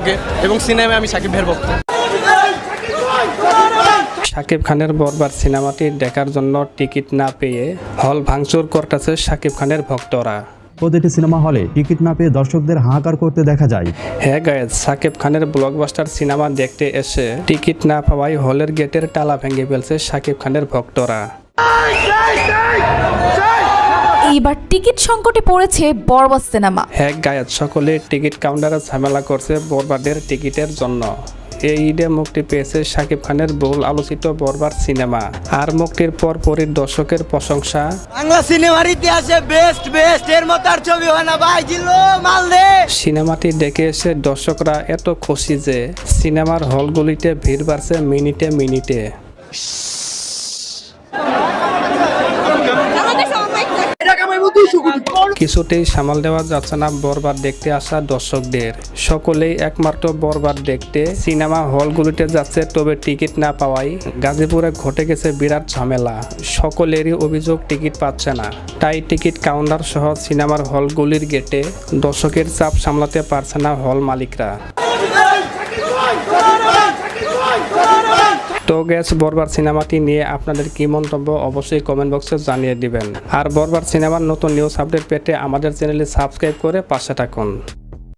ওকে এবং সিনেমায় আমি সাকিব ভাইয়ের ভক্ত। শাকিব খানের বরবার সিনেমাটি দেখার জন্য টিকিট না পেয়ে হল ভাঙচুর করতেছে শাকিব খানের ভক্তরা। প্রতিটি সিনেমা হলে টিকিট না পেয়ে দর্শকদের হাহাকার করতে দেখা যায়। হ্যাঁ গায়েজ সাকিব খানের ব্লকবাস্টার সিনেমা দেখতে এসে টিকিট না পাওয়ায় হলের গেটের তালা ভেঙে ফেলছে শাকিব খানের ভক্তরা। এইবার টিকিট সংকটে পড়েছে বরবাদ সিনেমা। হ্যাঁ গায়েজ সকলে টিকিট কাউন্টারে ঝামেলা করছে বরবাদের টিকিটের জন্য। এই ঈদে মুক্তি পেয়েছে শাকিব খানের বহুল আলোচিত বরবার সিনেমা। আর মুক্তির পর পরই দর্শকের প্রশংসা। বাংলা সিনেমার ইতিহাসে বেস্ট বেস্ট এর মতো আর ছবি হয় না। ভাই জিল্লো মাল দে। সিনেমাটি দেখে এসে দর্শকরা এত খুশি যে সিনেমার হলগুলিতে ভিড় বাড়ছে মিনিটে মিনিটে। কিছুতেই সামাল দেওয়া যাচ্ছে না বরবাদ দেখতে আসা দর্শকদের। সকলেই একমাত্র বরবাদ দেখতে সিনেমা হলগুলিতে যাচ্ছে, তবে টিকিট না পাওয়ায় গাজীপুরে ঘটে গেছে বিরাট ঝামেলা। সকলেরই অভিযোগ টিকিট পাচ্ছে না। তাই টিকিট কাউন্টার সহ সিনেমার হলগুলির গেটে দর্শকের চাপ সামলাতে পারছে না হল মালিকরা। তো গ্যাস বরবার সিনেমাটি নিয়ে আপনাদের কি মন্তব্য অবশ্যই কমেন্ট বক্সে জানিয়ে দিবেন। আর বরবার সিনেমার নতুন নিউজ আপডেট পেতে আমাদের চ্যানেলে সাবস্ক্রাইব করে পাশে থাকুন।